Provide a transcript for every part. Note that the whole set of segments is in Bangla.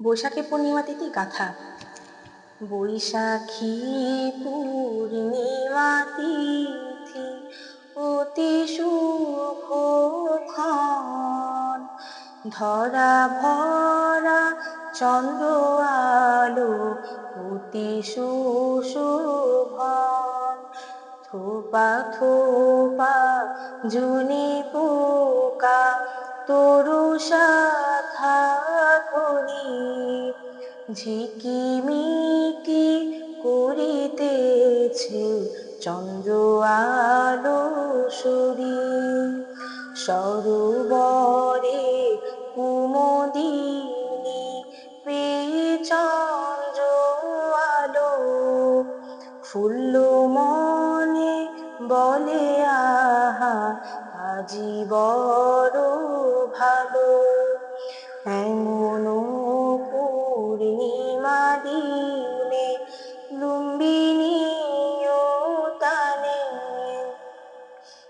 বৈশাখী পূর্ণিমা তিথি, গাথা। বৈশাখী পূর্ণিমা তিথি অতি শুভক্ষণ ধরা ভরা চন্দ্র আলো অতি সুশোভন থোপা থোপা জুনি পোকা তরু শাখা করি ঝিকিমিকি করিতেছে চন্দ্র আলো সরি। সরোবরে কুমদিনী পেয়ে চন্দ্র আলো। ফুল্ল মনে বলে, আহা আজি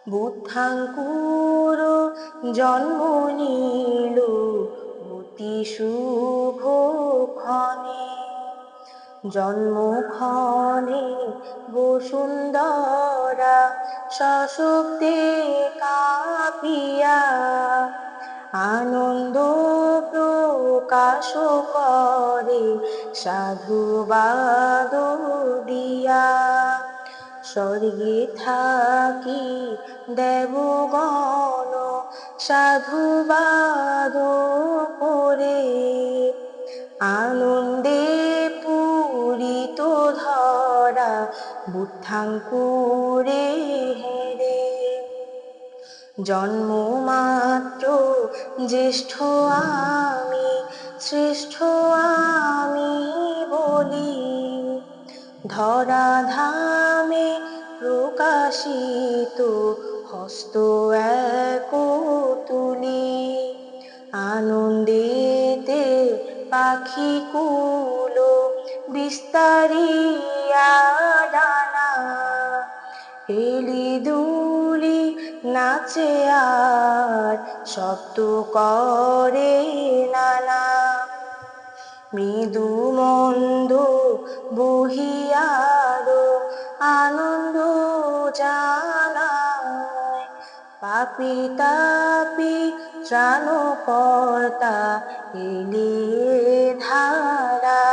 বুদ্ধাঙ্কুর জন্ম নিল অতি শুভ ক্ষণে। জন্মক্ষণে বসুন্ধরা সশক্তে কাঁপিয়া আনন্দ প্রকাশ করে সাধুবাদ দিয়া। স্বর্গে থাকি, দেবগণ সাধুবাদ করে। আনন্দে পূরিত ধরা, বুদ্ধাঙ্কুরে হেরে। জন্মমাত্র জ্যেষ্ঠ আমি, শ্রেষ্ঠ আমি বলি। ধরা ধামে প্রকাশিত হস্ত এক তুলি আনন্দেতে পাখি কুলো বিস্তারিয়া ডানা। এলি দুলি নাচে আর শব্দ করে নানা। মৃদু মন্দ বহিয়ার আনন্দ জানায়। পাপি তাপি ত্রাণকর্তা এলে ধারা।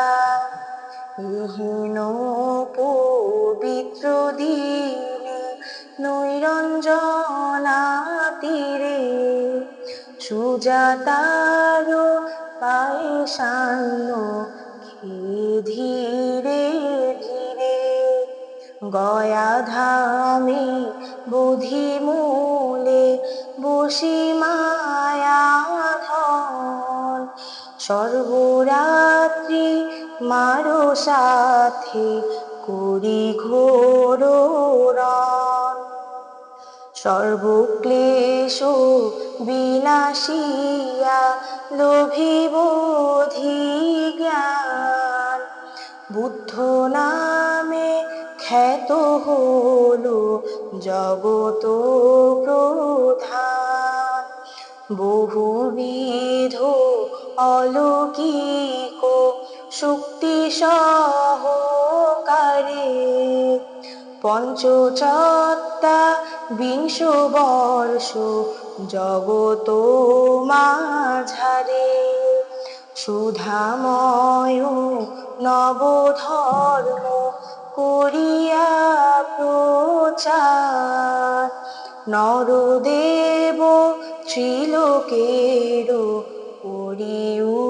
এহেন পবিত্র দিনে নৈরঞ্জনা তীরে সুজাতার সান্ন খেয়ে ধীরে ধীরে। গয়া ধামে বুধি মূলে বসি মায়া ধন। সর্বরাত্রি মারো সাথে করি ঘোর সর্বক্লেশ বিনাশিয়া লোভিবোধি জ্ঞান বুদ্ধ নামে খ্যাত হলো জগত প্রধান। বহুবিধ অলৌকিক শক্তি সহকারে পঞ্চচত্তা বিংশ বর্ষ জগত মাঝারে। সুধাময় নবধর্ম করিয়া প্রচার। নরদেব ত্রিলোকের করি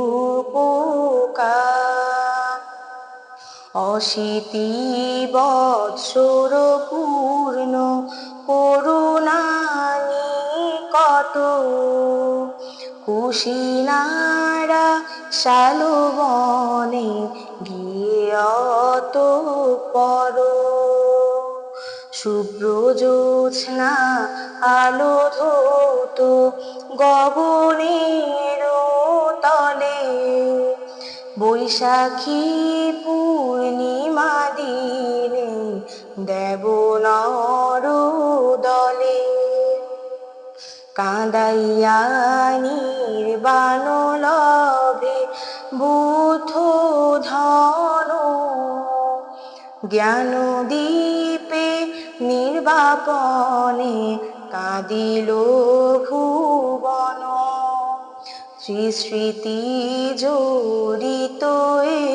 অশীতি বৎসর পূর্ণ করুণানি কত। কুশিনারা শালবনে গিয়ে অত পর শুভ্র আলো ধৌত গগনের তলে বৈশাখী পূর্ণিমা দিনে দেব দলে কাঁদাইয়া নির্বাণ লভে বুদ্ধ ধন জ্ঞান দীপে নির্বাপনে কাঁদিল ভুবন শ্রীস্মৃতি জড়িত এ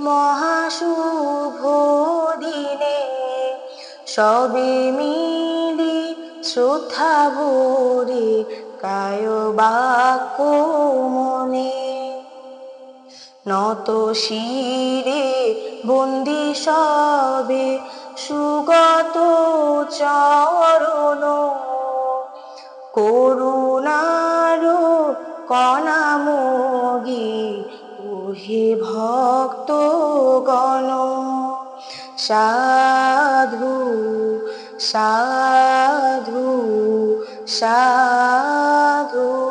মহাশুভ দিনে সবে মিলি শ্রদ্ধা ভরে কায় বাক্য মনে। নত শিরে বন্দি সবে সুগত চরণ। করুণার কণামগি ওহে ভক্ত গণ সাধু সাধু সাধু।